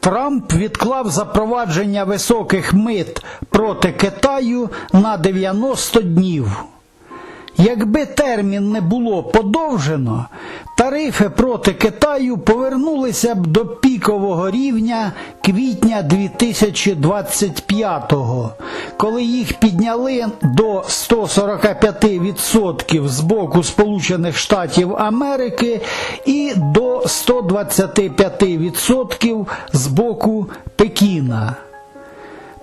Трамп відклав запровадження високих мит проти Китаю на 90 днів. Якби термін не було подовжено, тарифи проти Китаю повернулися б до пікового рівня квітня 2025-го, коли їх підняли до 145% з боку Сполучених Штатів Америки і до 125% з боку Пекіна.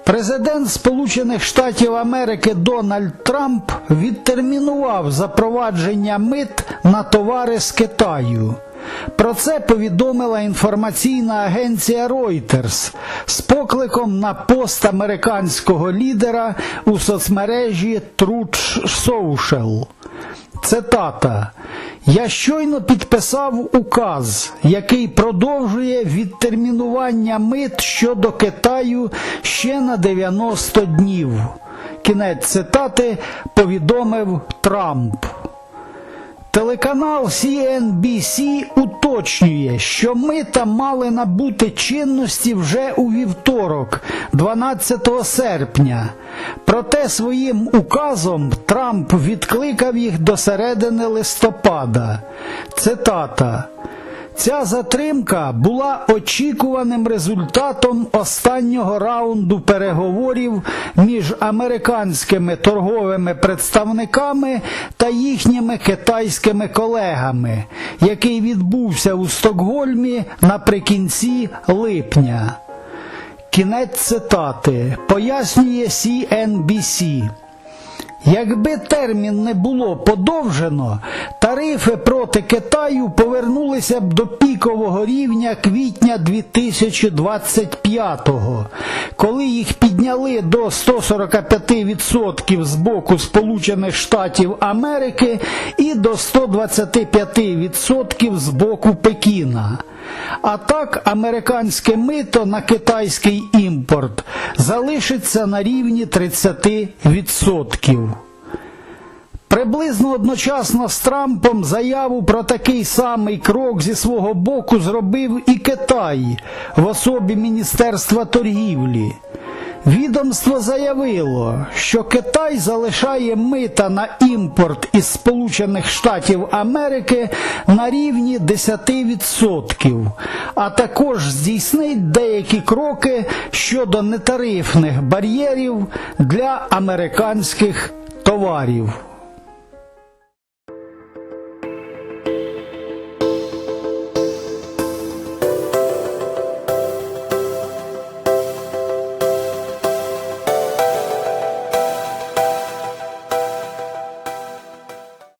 Президент Сполучених Штатів Америки Дональд Трамп відтермінував запровадження мит на товари з Китаю. Про це повідомила інформаційна агенція Reuters з покликом на пост американського лідера у соцмережі Truth Social. Цитата. Я щойно підписав указ, який продовжує відтермінування мит щодо Китаю ще на 90 днів. Кінець цитати повідомив Трамп. Телеканал CNBC уточнює, що мита мали набути чинності вже у вівторок, 12 серпня. Проте своїм указом Трамп відкликав їх до середини листопада. Цитата. Ця затримка була очікуваним результатом останнього раунду переговорів між американськими торговими представниками та їхніми китайськими колегами, який відбувся у Стокгольмі наприкінці липня. Кінець цитати пояснює CNBC. Якби термін не було подовжено, тарифи проти Китаю повернулися б до пікового рівня квітня 2025-го, коли їх підняли до 145% з боку Сполучених Штатів Америки і до 125% з боку Пекіна. А так американське мито на китайський імпорт залишиться на рівні 30%. Приблизно одночасно з Трампом заяву про такий самий крок зі свого боку зробив і Китай в особі Міністерства торгівлі. Відомство заявило, що Китай залишає мита на імпорт із Сполучених Штатів Америки на рівні 10%, а також здійснить деякі кроки щодо нетарифних бар'єрів для американських товарів.